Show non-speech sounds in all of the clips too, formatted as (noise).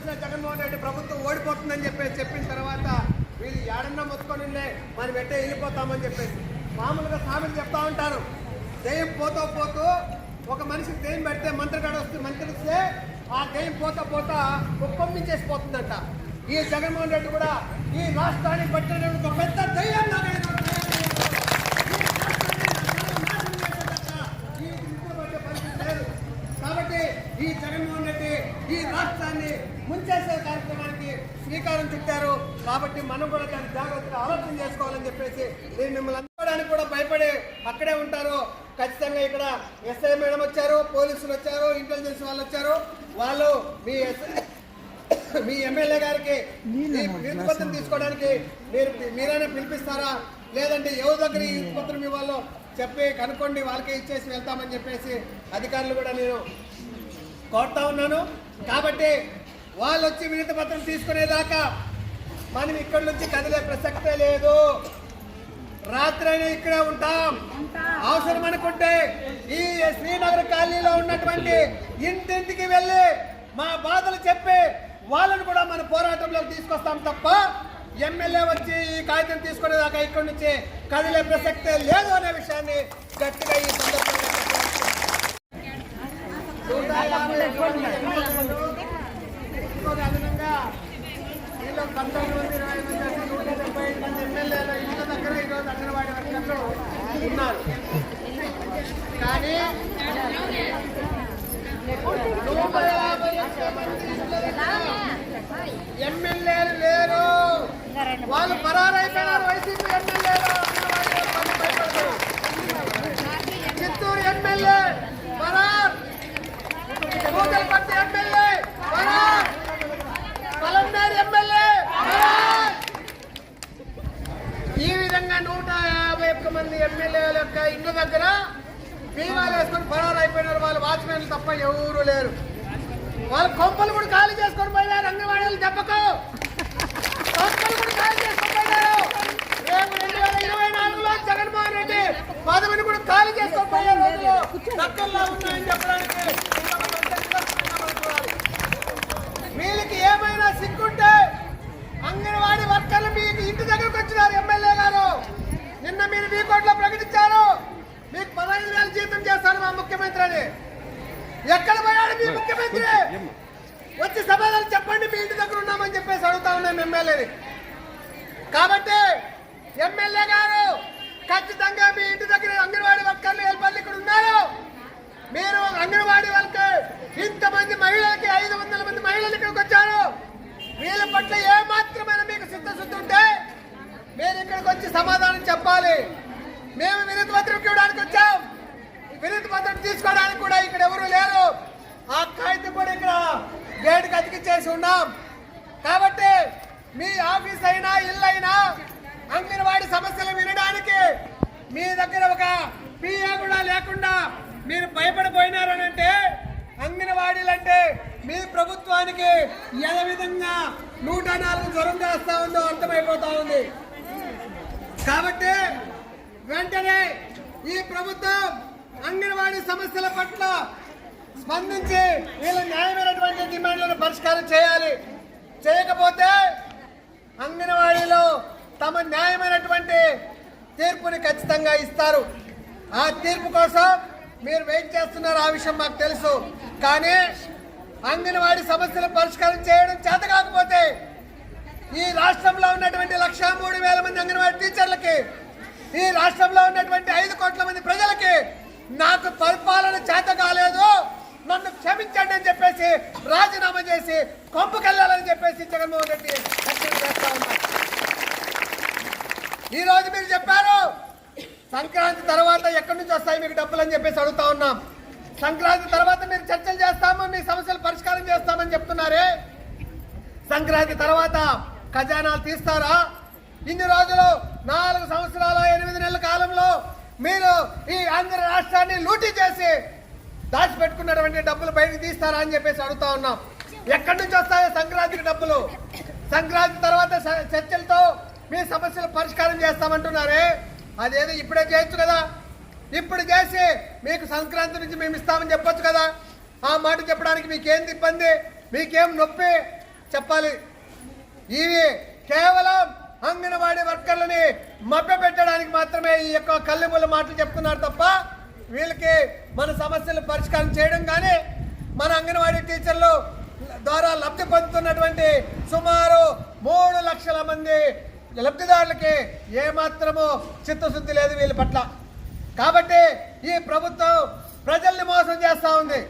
అసలు జగన్మోహన్ రెడ్డి ప్రభుత్వం ఓడిపోతుందని చెప్పేసి చెప్పిన తర్వాత వీళ్ళు ఏడన్నా మొత్తుకొని ఉండే మనం పెట్టే వెళ్ళిపోతామని చెప్పేసి. మామూలుగా సామెలు చెప్తా ఉంటారు. దెయ్యం పోతూ పోతూ ఒక మనిషికి దెయ్యం పెడితే మంత్రిగాడు వస్తే మంత్రి వస్తే ఆ దెయ్యం పోతా పోతా కుప్పమ్మించేసి పోతుందంట ఈ జగన్మోహన్ రెడ్డి కూడా ఈ రాష్ట్రానికి పట్టిన ఒక పెద్ద దెయ్యం లాగా ఈయన ఈ ఇంట్లో పట్టే పరిస్థితి లేదు. కాబట్టి ఈ జగన్మోహన్ రెడ్డి ఈ రాష్ట్రాన్ని ముంచేసే కార్యక్రమానికి శ్రీకారం చుట్టారు. కాబట్టి మనం కూడా దాన్ని జాగ్రత్తగా ఆలోచన చేసుకోవాలని చెప్పేసి నేను మిమ్మల్ని అందుకోవడానికి కూడా భయపడి అక్కడే ఉంటారు. ఖచ్చితంగా ఇక్కడ ఎస్ఐ మేడం వచ్చారు పోలీసులు వచ్చారు ఇంటెలిజెన్స్ వాళ్ళు వచ్చారు. వాళ్ళు మీ (coughs) మీ ఎమ్మెల్యే గారికి ఈ వినతిపత్రం తీసుకోవడానికి మీరు మీరైనా పిలిపిస్తారా? లేదంటే ఎవరి దగ్గర ఈ వినతిపత్రం ఇవ్వాలో చెప్పి కనుక్కోండి వాళ్ళకే ఇచ్చేసి వెళ్తామని చెప్పేసి అధికారులు కూడా నేను కోరుతా ఉన్నాను. కాబట్టి వాళ్ళు వచ్చి వినతి పత్రం తీసుకునేదాకా మనం ఇక్కడి నుంచి కదిలే ప్రసక్తే లేదు. రాత్రైనా ఇక్కడే ఉంటాం. అవసరం అనుకుంటే ఈ శ్రీనగర్ కాలనీలో ఉన్నటువంటి ఇంటింటికి వెళ్ళి మా బాధలు చెప్పి వాళ్ళని కూడా మన పోరాటంలోకి తీసుకొస్తాం తప్ప ఎమ్మెల్యే వచ్చి ఈ కాగితం తీసుకునేదాకా ఇక్కడి నుంచి కదిలే ప్రసక్తే లేదు అనే విషయాన్ని గట్టిగా ఈ సందర్భంగా చెప్పాలి. నూట యాభై మంది ఎమ్మెల్యేలు, ఇంకొక అదనంగా వీళ్ళు పంతొమ్మిది మంది ఇరవై మంది అంటే నూట డెబ్బై ఐదు మంది ఎమ్మెల్యేలు ఇళ్ళ దగ్గర ఈరోజు అంగన్వాడీ వర్కర్లు ఉన్నారు కానీ నూట యాభై ఒక్క మంది ఇళ్ళ దగ్గర ఎమ్మెల్యేలు లేరు వాళ్ళు పరారైపోయినారు వైసీపీ ఎమ్మెల్యేలు అంగన్వాడీ వర్కర్లు భయపడతారు చిత్తూరు ఎమ్మెల్యే పరార్ కూకల్పట్టి ఎమ్మెల్యే పరార్ పలంనేరు ఎమ్మెల్యే పరార్ ఈ విధంగా నూట యాభై ఒక్క మంది ఎమ్మెల్యేల యొక్క ఇండ్ల దగ్గర బీమాలు వేసుకొని పరారు అయిపోయినారు వాళ్ళు వాచ్మెన్లు తప్ప ఎవరు లేరు వాళ్ళ కొంపలు కూడా ఖాళీ చేసుకొని పోయినారు అంగన్వాడీలు దెబ్బకు కొంపలు కూడా ఖాళీ చేసుకొని పోయినారు రేపు రెండు వేల ఇరవై నాలుగులో జగన్మోహన్ రెడ్డి పదవిని కూడా ఖాళీ చేసుకొని పోయే రోజులు దగ్గరలో ఉన్నాయని చెప్పడానికి వీళ్ళకి ఏమైనా సిగ్గుంటే అంగన్వాడీ వర్కర్లు మీకు ఇంటి దగ్గరకు వచ్చినారు ఎమ్మెల్యే గారు నిన్న మీరు మీ కోట్లో ప్రకటించారు మీకు పదహైదు వేల జీతం చేస్తాను మా ముఖ్యమంత్రి అని ఎక్కడ పోయాడు మీ ముఖ్యమంత్రి? వచ్చి సమాధానం చెప్పండి మీ ఇంటి దగ్గర ఉన్నామని చెప్పేసి అడుగుతా ఉన్నాం ఎమ్మెల్యేని. కాబట్టి ఎమ్మెల్యే గారు ఖచ్చితంగా మీ ఇంటి దగ్గర అంగన్వాడీ వర్కర్లు వెళ్ళి ఇక్కడ ఉన్నారు. మీరు అంగన్వాడీ వాళ్ళకి ఇంతమంది మహిళలకి ఐదు వందల మంది మహిళలు ఇక్కడికి వచ్చారు. వీళ్ళ పట్ల ఏ మాత్రమైన మీకు సిద్ధశుద్ధి ఉంటే మీరు ఇక్కడికి వచ్చి సమాధానం చెప్పాలి. మేము వినతి పత్రం ఇవ్వడానికి వచ్చాం. వినతి మద్దతు తీసుకోవడానికి కూడా ఇక్కడ ఎవరు లేరు. ఆ కాగితం కూడా ఇక్కడ గేటుకి అతికిచ్చేసి ఉన్నాం. కాబట్టి మీ ఆఫీస్ అయినా ఇల్లు అయినా అంగన్వాడి సమస్యలు వినడానికి మీ దగ్గర ఒక పిఏ కూడా లేకుండా మీరు భయపడిపోయినారనంటే అంగన్వాడీలు అంటే మీ ప్రభుత్వానికి ఏ విధంగా నూట నాలుగు జ్వరం చేస్తా ఉందో అర్థమైపోతా ఉంది. కాబట్టి వెంటనే ఈ ప్రభుత్వం అంగన్వాడీ సమస్యల పట్ల స్పందించి వీళ్ళ న్యాయమైనటువంటి డిమాండ్లను పరిష్కారం చేయాలి. చేయకపోతే అంగన్వాడీలో తమ న్యాయమైనటువంటి తీర్పుని ఖచ్చితంగా ఇస్తారు. ఆ తీర్పు కోసం మీరు వెయిట్ చేస్తున్నారు ఆ విషయం మాకు తెలుసు. కానీ అంగన్వాడీ సమస్యల పరిష్కారం చేయడం చేత కాకపోతే ఈ రాష్ట్రంలో ఉన్నటువంటి లక్షా మూడు వేల మంది అంగన్వాడీ టీచర్లకి ఈ రాష్ట్రంలో ఉన్నటువంటి ఐదు కోట్ల మంది ప్రజలకి నాకు పరిపాలన చేత కాలేదు. నన్ను క్షమించండి అని చెప్పేసి రాజీనామా చేసి కొంపుకెళ్ళాలని చెప్పేసి జగన్మోహన్ రెడ్డి చేస్తా ఉన్నారు. ఈ రోజు మీరు చెప్పారు సంక్రాంతి తర్వాత ఎక్కడి నుంచి వస్తాయి మీకు డబ్బులు అని చెప్పేసి అడుగుతా ఉన్నాం. సంక్రాంతి తర్వాత మీరు చర్చలు చేస్తాము మీ సమస్యలు పరిష్కారం చేస్తామని చెప్తున్నారే. సంక్రాంతి తర్వాత ఖజానాలు తీస్తారా? ఇన్ని రోజులు నాలుగు సంవత్సరాల ఎనిమిది నెలల కాలంలో మీరు ఈ ఆంధ్ర రాష్ట్రాన్ని లూటీ చేసి దాచిపెట్టుకున్నటువంటి డబ్బులు బయటకు తీస్తారా అని చెప్పేసి అడుగుతా ఉన్నాం. ఎక్కడి నుంచి వస్తాయో సంక్రాంతికి డబ్బులు? సంక్రాంతి తర్వాత చర్చలతో మీ సమస్యలు పరిష్కారం చేస్తామంటున్నారే. అదేదో ఇప్పుడే చేయొచ్చు కదా. ఇప్పుడు చేసి మీకు సంక్రాంతి నుంచి మేము ఇస్తామని చెప్పొచ్చు కదా. ఆ మాట చెప్పడానికి మీకేం ఇబ్బంది? మీకేం నొప్పి? చెప్పాలి. ఇవి కేవలం అంగన్వాడీ వర్కర్లని మభ్య పెట్టడానికి మాత్రమే ఈ యొక్క కళ్ళెముల మాటలు చెప్తున్నారు తప్ప వీళ్ళకి మన సమస్యలు పరిష్కారం చేయడం కానీ మన అంగన్వాడీ టీచర్లు ద్వారా లబ్ధి పొందుతున్నటువంటి సుమారు మూడు లక్షల మంది లబ్ధిదారులకి ఏమాత్రము చిత్తశుద్ధి లేదు వీళ్ళ పట్ల. కాబట్టి ఈ ప్రభుత్వం ప్రజల్ని మోసం చేస్తూ ఉంది.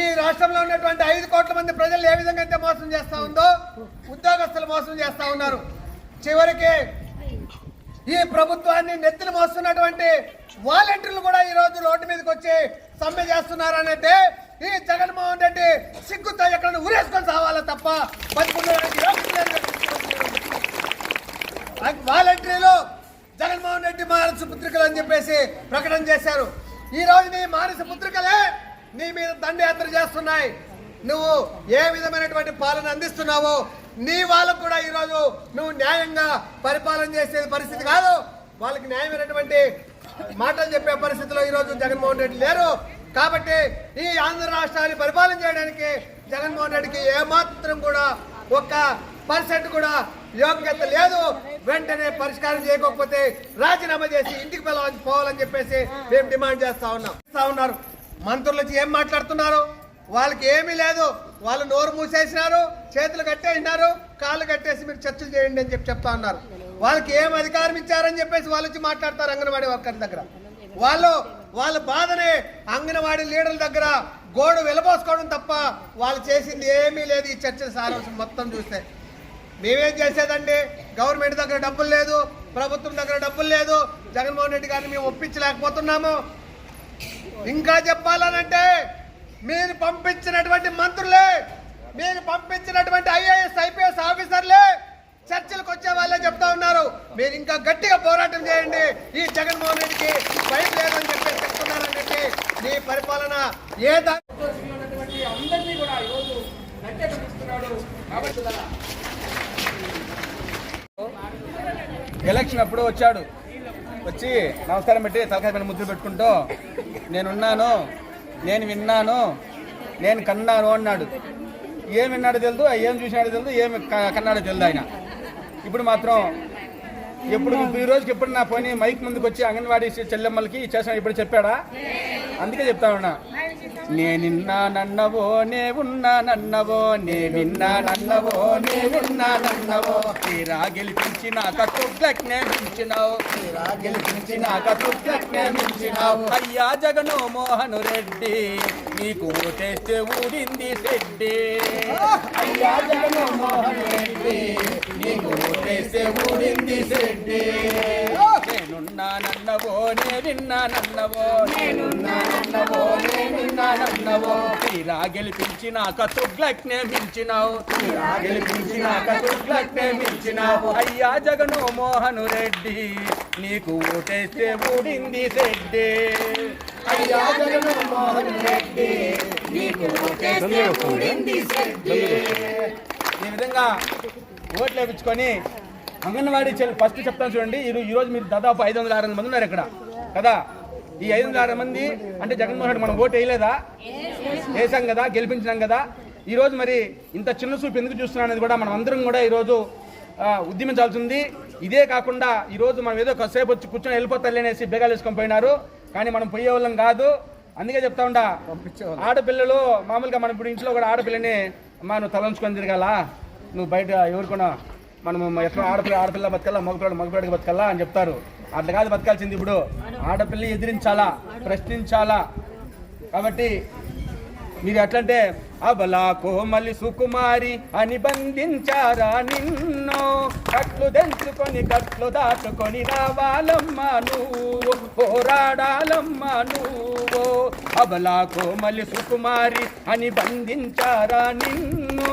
ఈ రాష్ట్రంలో ఉన్నటువంటి ఐదు కోట్ల మంది ప్రజలు ఏ విధంగా అయితే మోసం చేస్తూ ఉందో ఉద్యోగస్తులు మోసం చేస్తూ ఉన్నారు. చివరికి ఈ ప్రభుత్వాన్ని నెత్తిన మోస్తున్నటువంటి వాలంటీర్లు కూడా ఈ రోజు రోడ్డు మీదకి వచ్చి సమ్మె చేస్తున్నారనంటే ఈ జగన్మోహన్ రెడ్డి సిగ్గుతో ఎక్కడ ఉరేసుకొని సావాలా తప్ప వాలంటీర్లు జగన్మోహన్ రెడ్డి మానస పుత్రికలు అని చెప్పేసి ప్రకటన చేశారు. ఈ రోజు నీ మానస పుత్రికలే నీ మీద దండయాత్ర చేస్తున్నాయి. నువ్వు ఏ విధమైనటువంటి పాలన అందిస్తున్నావో నీ వాళ్ళకు కూడా ఈరోజు నువ్వు న్యాయంగా పరిపాలన చేసే పరిస్థితి కాదు. వాళ్ళకి న్యాయమైనటువంటి మాటలు చెప్పే పరిస్థితిలో ఈరోజు జగన్మోహన్ రెడ్డి లేరు. కాబట్టి ఈ ఆంధ్ర రాష్ట్రాన్ని పరిపాలన చేయడానికి జగన్మోహన్ రెడ్డికి ఏమాత్రం కూడా ఒక్క పర్సెంట్ కూడా యోగ్యత లేదు. వెంటనే పరిష్కారం చేయకపోతే రాజీనామా చేసి ఇంటికి పిలవాలి పోవాలని చెప్పేసి మేము డిమాండ్ చేస్తా ఉన్నాం. ఉన్నారు. మంత్రులు ఏం మాట్లాడుతున్నారు? వాళ్ళకి ఏమీ లేదు. వాళ్ళు నోరు మూసేసినారు చేతులు కట్టేసినారు కాళ్ళు కట్టేసి మీరు చర్చలు చేయండి అని చెప్పి చెప్తా ఉన్నారు. వాళ్ళకి ఏం అధికారం ఇచ్చారని చెప్పేసి వాళ్ళు వచ్చి మాట్లాడతారు అంగన్వాడీ వర్కర్ దగ్గర. వాళ్ళు వాళ్ళ బాధని అంగన్వాడీ లీడర్ల దగ్గర గోడు వెలబోసుకోవడం తప్ప వాళ్ళు చేసింది ఏమీ లేదు. ఈ చర్చల సారాంశం మొత్తం చూస్తే. మేమేం చేసేదండి? గవర్నమెంట్ దగ్గర డబ్బులు లేదు ప్రభుత్వం దగ్గర డబ్బులు లేదు. జగన్మోహన్ రెడ్డి గారిని మేము ఒప్పించలేకపోతున్నాము. ఇంకా చెప్పాలనంటే మీరు పంపించినటువంటి మంత్రులే మీరు పంపించినటువంటి ఐఏఎస్ ఐపీఎస్ ఆఫీసర్లే చర్చలకు వచ్చే వాళ్ళే చెప్తా ఉన్నారు. మీరు ఇంకా గట్టిగా పోరాటం చేయండి. ఈ జగన్మోహన్ రెడ్డికి భయం లేదని చెప్పి చెప్తున్నారని చెప్పి మీ పరిపాలన ఏ అందరినీ కూడా ఈరోజు ఎలక్షన్ అప్పుడు వచ్చాడు. వచ్చి నమస్కారం పెట్టి తలకాయ పైన ముద్ర పెట్టుకుంటూ నేనున్నాను. నేను విన్నాను నేను కన్నాను అన్నాడు. ఏం విన్నాడో తెలుదు ఏం చూసినాడో తెలుదు ఏం కన్నాడో తెలుదు ఆయన. ఇప్పుడు మాత్రం ఎప్పుడు ఇప్పుడు ఈ రోజుకి ఎప్పుడు నా పోయి మైక్ ముందుకు వచ్చి అంగన్వాడీ చెల్లెమ్మలకి చేసాను ఇప్పుడు చెప్పాడా? అందుకే చెప్తా ఉన్నా. నేనిన్నా నన్నవో నే ఉన్నా నన్నవో నే విన్నా నన్నవో నే విన్నా నన్నవో. తీరా గెలిపించి నాక తుగ్లక్ నే మించినావు తీరా గెలిపించి నాక తుగ్లక్ నే మించినావు అయ్యా జగను మోహన్ రెడ్డి నీకు ఓటేస్తే ఊడింది శెడ్డి అయ్యా జగను మోహన్ రెడ్డి నీకు ఓటేస్తే ఊడింది శెడ్డి నేనున్నానన్నవో నే విన్నానన్నవో నేనున్నానన్నవో. నే విన్నానన్నవో తీరా గెలిపించినాక తుగ్లక్ నే మించినావు. తీరా గెలిపించినాక తుగ్లక్ నే మించినావు. అయ్యా జగను మోహను రెడ్డి నీకు ఓటేస్తే ఊడింది శెడ్డి అయ్యా జగను మోహన్ రెడ్డి నీకు ఓటేస్తే ఊడింది శెడ్డి ఈ విధంగా ఓట్లు అంగన్వాడీ చెల్లి ఫస్ట్ చెప్తాను చూడండి. ఇది ఈరోజు మీరు దాదాపు ఐదు వందల ఆరు మంది ఉన్నారు ఇక్కడ. కదా? ఈ ఐదు వందల ఆరు మంది అంటే జగన్మోహన్ రెడ్డి మనం ఓటు వేయలేదా? వేసాం కదా గెలిపించినాం కదా. ఈరోజు మరి ఇంత చిన్న చూపు ఎందుకు చూస్తున్నాం అనేది కూడా మనం అందరం కూడా ఈరోజు ఉద్యమించాల్సింది. ఇదే కాకుండా ఈ రోజు మనం ఏదో కాసేపు వచ్చి కూర్చొని వెళ్ళిపోతారు అనేసి బేగాలు వేసుకొని పోయినారు. కానీ మనం పోయే వాళ్ళం కాదు. అందుకే చెప్తా ఉండ ఆడపిల్లలు మామూలుగా మన ఇప్పుడు ఇంట్లో కూడా ఆడపిల్లని అమ్మా నువ్వు తలంచుకొని తిరగాల? నువ్వు బయట ఎవరికొనా మనము ఎట్లా ఆడపిల్ల ఆడపిల్ల బతకాలా? మగపిల్లడు మగపిల్లడికి బతకాలా అని చెప్తారు. అట్లా కాదు బతకాల్సింది ఇప్పుడు. ఆడపిల్ల ఎదిరించాలా? ప్రశ్నించాలా? కాబట్టి మీరు ఎట్లంటే అబలా కోమలి సుకుమారి అని బంధించారా నిన్ను? కట్లు దెంచుకొని కట్లు దాటుకొని రావాలమ్మా నువ్వు పోరాడాలమ్మా నువ్వు. అబలా కోమలి సుకుమారి అని బంధించారా నిన్ను?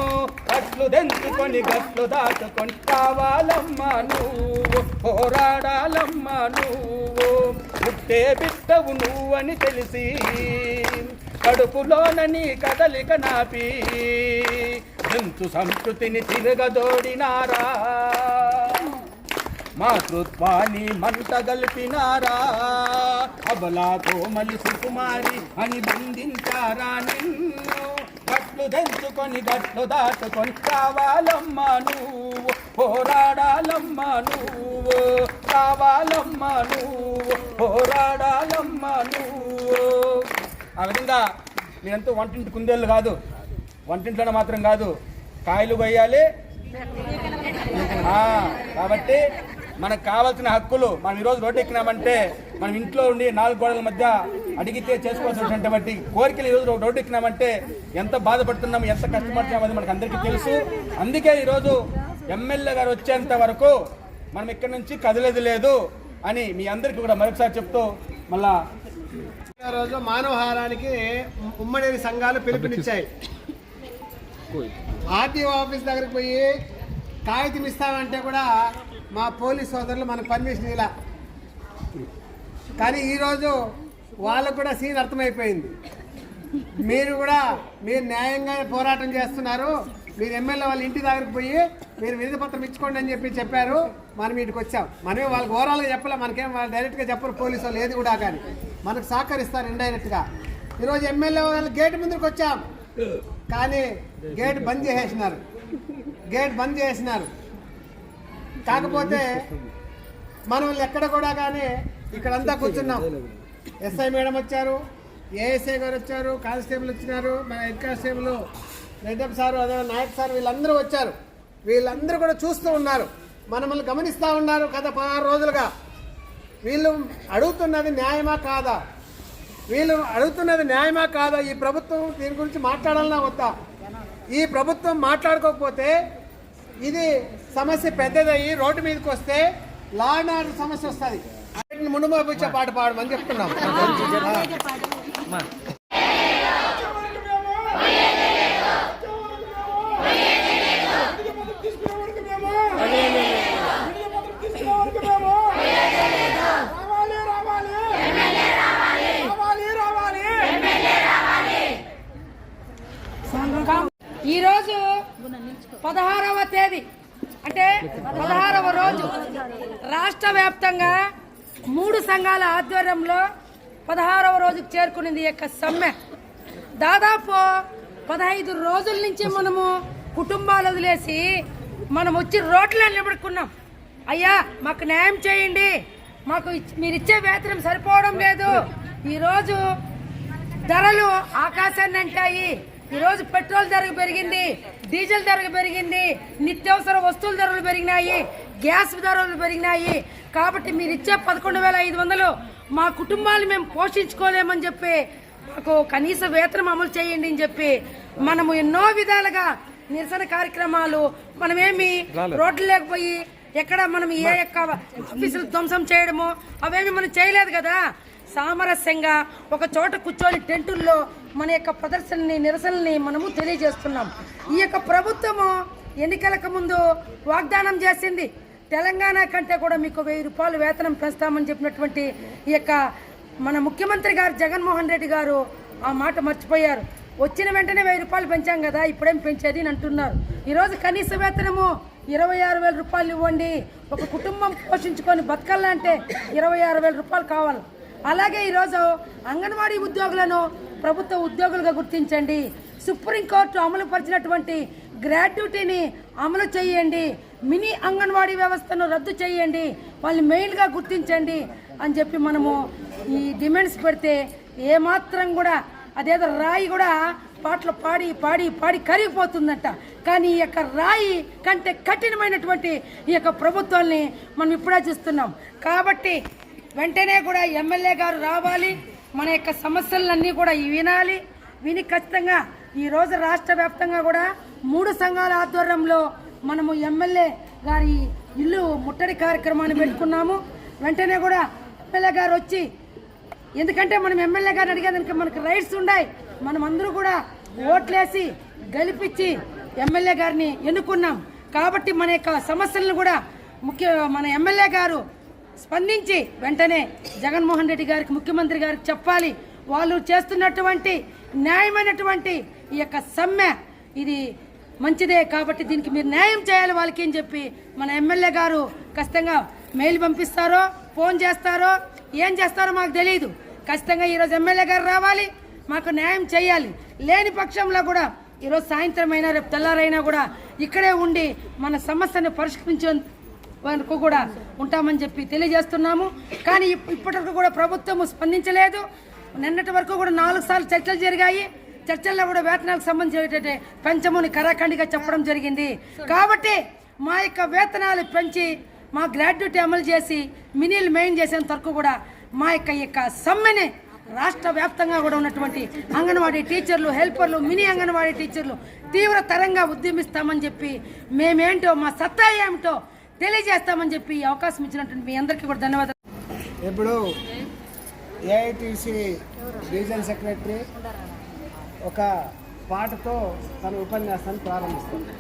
కట్లు దెంచుకొని కట్లు దాటుకొని రావాలమ్మా నువ్వు పోరాడాలమ్మా నువ్వు. పుట్టే నువ్వు నువ్వని తెలిసి కడుపులోనని కదలిక నాపి జంతు సంస్కృతిని తిరగదోడినారా? మాతృత్వాన్ని మంట గల్పినారా? అబలా కోమలి సుకుమారి అని బంధించారా నిన్ను? కట్లు దంచుకొని తెంచుకొని గట్లు దాటుకొని కావాలమ్మా నువ్వు పోరాడాలమ్మా నువ్వు కావాలమ్మా నువ్వు పోరాడాలమ్మా నువ్వు. ఆ విధంగా మీరంతా వంటింటి కుందేళ్ళు కాదు. వంటింట్లోనే మాత్రం కాదు. కాయలు కొయ్యాలి. కాబట్టి మనకు కావాల్సిన హక్కులు మనం ఈరోజు రోడ్డు ఎక్కినామంటే మనం ఇంట్లో ఉండి నాలుగు గోడల మధ్య అడిగితే చేసుకోవాల్సినటువంటి కోరికలు ఈరోజు రోడ్డు ఎక్కినామంటే ఎంత బాధపడుతున్నాము ఎంత కష్టపడుతున్నాము అది మనకు అందరికీ తెలుసు. అందుకే ఈరోజు ఎమ్మెల్యే గారు వచ్చేంత వరకు మనం ఇక్కడి నుంచి కదిలేదు లేదు అని మీ అందరికీ కూడా మరొకసారి చెప్తూ మళ్ళా రోజు మానవహారానికి ఉమ్మడి సంఘాలు పిలుపునిచ్చాయి. ఆర్టీఓ ఆఫీస్ దగ్గరికి పోయి కాగితం ఇస్తామంటే కూడా మా పోలీస్ సోదరులు మనకు పర్మిషన్ ఇలా కానీ ఈరోజు వాళ్ళకు కూడా సీన్ అర్థమైపోయింది. మీరు కూడా మీరు న్యాయంగా పోరాటం చేస్తున్నారు. మీరు ఎమ్మెల్యే వాళ్ళ ఇంటి దగ్గరికి పోయి మీరు వినతి పత్రం ఇచ్చుకోండి అని చెప్పి చెప్పారు. మనం వీటికి వచ్చాం మనమే వాళ్ళకి ఓవరాల్గా చెప్పలే మనకేం వాళ్ళు డైరెక్ట్గా చెప్పరు పోలీసు వాళ్ళు ఏది కూడా కానీ. మనకు సహకరిస్తారు ఇండైరెక్ట్గా. ఈరోజు ఎమ్మెల్యే వాళ్ళు గేట్ ముందుకు వచ్చాం. కానీ గేట్ బంద్ చేసేసినారు. గేట్ బంద్ చేసినారు కాకపోతే మనం ఎక్కడ కూడా కానీ ఇక్కడంతా కూర్చున్నాం. ఎస్ఐ మేడం వచ్చారు ఏఎస్ఐ గారు వచ్చారు కానిస్టేబుల్ వచ్చినారు మన హెడ్ కానిస్టేబుల్ రెడ్డప్ సారు అదే నాయక్ సార్ వీళ్ళందరూ వచ్చారు. వీళ్ళందరూ కూడా చూస్తూ ఉన్నారు. మనల్ని గమనిస్తూ ఉన్నారు గత పదహారు రోజులుగా. వీళ్ళు అడుగుతున్నది న్యాయమా కాదా వీళ్ళు అడుగుతున్నది న్యాయమా కాదా ఈ ప్రభుత్వం దీని గురించి మాట్లాడాలన్నా వద్దా ఈ ప్రభుత్వం మాట్లాడుకోకపోతే ఇది సమస్య పెద్దదయ్యి రోడ్డు మీదకి వస్తే లా అండ్ ఆర్డర్ సమస్య వస్తుంది ముందు ఇచ్చే పాట పాడమని చెప్తున్నాం ఈరోజు పదహారవ తేదీ అంటే పదహారవ రోజు రాష్ట్ర వ్యాప్తంగా మూడు సంఘాల ఆధ్వర్యంలో పదహారవ రోజుకు చేరుకునేది యొక్క సమ్మె. దాదాపు పదహైదు రోజుల నుంచి మనము కుటుంబాలు వదిలేసి మనం వచ్చి రోడ్లో నిలబడుకున్నాం. అయ్యా మాకు న్యాయం చేయండి. మాకు మీరు ఇచ్చే వేతనం సరిపోవడం లేదు. ఈరోజు ధరలు ఆకాశాన్ని అంటాయి. ఈరోజు పెట్రోల్ ధర పెరిగింది డీజిల్ ధర పెరిగింది నిత్యావసర వస్తువుల ధరలు పెరిగినాయి గ్యాస్ ధరలు పెరిగినాయి. కాబట్టి మీరు ఇచ్చే పదకొండు వేల ఐదు వందలు మా కుటుంబాలు మేము పోషించుకోలేమని చెప్పి మాకు కనీస వేతనం అమలు చేయండి అని చెప్పి మనము ఎన్నో విధాలుగా నిరసన కార్యక్రమాలు మనమేమి రోడ్లు లేకపోయి ఎక్కడ మనం ఏ యొక్క ఆఫీసులు ధ్వంసం చేయడము అవేమి మనం చేయలేదు కదా. సామరస్యంగా ఒక చోట కూర్చొని టెంటుల్లో మన యొక్క ప్రదర్శనని నిరసనని మనము తెలియజేస్తున్నాం. ఈ యొక్క ప్రభుత్వము ఎన్నికలకు ముందు వాగ్దానం చేసింది. తెలంగాణ కంటే కూడా మీకు వెయ్యి రూపాయలు వేతనం పెంచుతామని చెప్పినటువంటి ఈ యొక్క మన ముఖ్యమంత్రి గారు జగన్మోహన్ రెడ్డి గారు ఆ మాట మర్చిపోయారు. వచ్చిన వెంటనే వెయ్యి రూపాయలు పెంచాం కదా ఇప్పుడేం పెంచేది అని అంటున్నారు. ఈరోజు కనీస వేతనము ఇరవై ఆరు వేల రూపాయలు ఇవ్వండి. ఒక కుటుంబం పోషించుకొని బతకాలంటే ఇరవై ఆరు వేల రూపాయలు కావాలి. అలాగే ఈరోజు అంగన్వాడీ ఉద్యోగులను ప్రభుత్వ ఉద్యోగులుగా గుర్తించండి. సుప్రీంకోర్టు అమలు పరిచినటువంటి గ్రాట్యుటీని అమలు చేయండి. మినీ అంగన్వాడీ వ్యవస్థను రద్దు చేయండి. వాళ్ళని మెయిన్గా గుర్తించండి అని చెప్పి మనము ఈ డిమాండ్స్ పెడితే ఏమాత్రం కూడా అదేదో రాయి కూడా పాటలు పాడి పాడి పాడి కరిగిపోతుందంట. కానీ ఈ యొక్క రాయి కంటే కఠినమైనటువంటి ఈ యొక్క ప్రభుత్వాల్ని మనం ఇప్పుడే చూస్తున్నాం. కాబట్టి వెంటనే కూడా ఎమ్మెల్యే గారు రావాలి. మన యొక్క సమస్యలన్నీ కూడా వినాలి. విని ఖచ్చితంగా ఈ రోజు రాష్ట్ర వ్యాప్తంగా కూడా మూడు సంఘాల ఆధ్వర్యంలో మనము ఎమ్మెల్యే గారి ఇల్లు ముట్టడి కార్యక్రమాన్ని పెట్టుకున్నాము. వెంటనే కూడా ఎమ్మెల్యే గారు వచ్చి ఎందుకంటే మనం ఎమ్మెల్యే గారిని అడిగేదానికి మనకు రైట్స్ ఉన్నాయి మనం అందరూ కూడా ఓట్లేసి గెలిపించి ఎమ్మెల్యే గారిని ఎన్నుకున్నాం. కాబట్టి మన యొక్క సమస్యలను కూడా ముఖ్య మన ఎమ్మెల్యే గారు స్పందించి వెంటనే జగన్మోహన్ రెడ్డి గారికి ముఖ్యమంత్రి గారికి చెప్పాలి. వాళ్ళు చేస్తున్నటువంటి న్యాయమైనటువంటి ఈ యొక్క సమ్మె ఇది మంచిదే కాబట్టి దీనికి మీరు న్యాయం చేయాలి వాళ్ళకి అని చెప్పి మన ఎమ్మెల్యే గారు ఖచ్చితంగా మెయిల్ పంపిస్తారో ఫోన్ చేస్తారో ఏం చేస్తారో మాకు తెలియదు ఖచ్చితంగా ఈరోజు ఎమ్మెల్యే గారు రావాలి మాకు న్యాయం చేయాలి. లేని పక్షంలో కూడా ఈరోజు సాయంత్రం అయినా రేపు తెల్లారైనా కూడా ఇక్కడే ఉండి మన సమస్యను పరిష్కరించే వరకు కూడా ఉంటామని చెప్పి తెలియజేస్తున్నాము. కానీ ఇప్- ఇప్పటివరకు కూడా ప్రభుత్వం స్పందించలేదు. నిన్నటి వరకు కూడా నాలుగు సార్లు చర్చలు జరిగాయి. చర్చల్లో కూడా వేతనాలకు సంబంధించి పెంచమని కరాఖండిగా చెప్పడం జరిగింది. కాబట్టి మా యొక్క వేతనాలు పెంచి మా గ్రాడ్యుయేట్ అమలు చేసి మినీలు మెయిన్ చేసేంత వరకు కూడా మా యొక్క యొక్క సమ్మెని రాష్ట్ర వ్యాప్తంగా కూడా ఉన్నటువంటి అంగన్వాడీ టీచర్లు హెల్పర్లు మినీ అంగన్వాడీ టీచర్లు తీవ్రతరంగా ఉద్యమిస్తామని చెప్పి మేమేంటో మా సత్తా ఏమిటో తెలియజేస్తామని చెప్పి అవకాశం ఇచ్చినటువంటి మీ అందరికీ కూడా ధన్యవాదాలు. ఇప్పుడు ఏఐటిసి రీజనల్ సెక్రటరీ ఒక పాటతో తన ఉపన్యాసాన్ని ప్రారంభిస్తుంది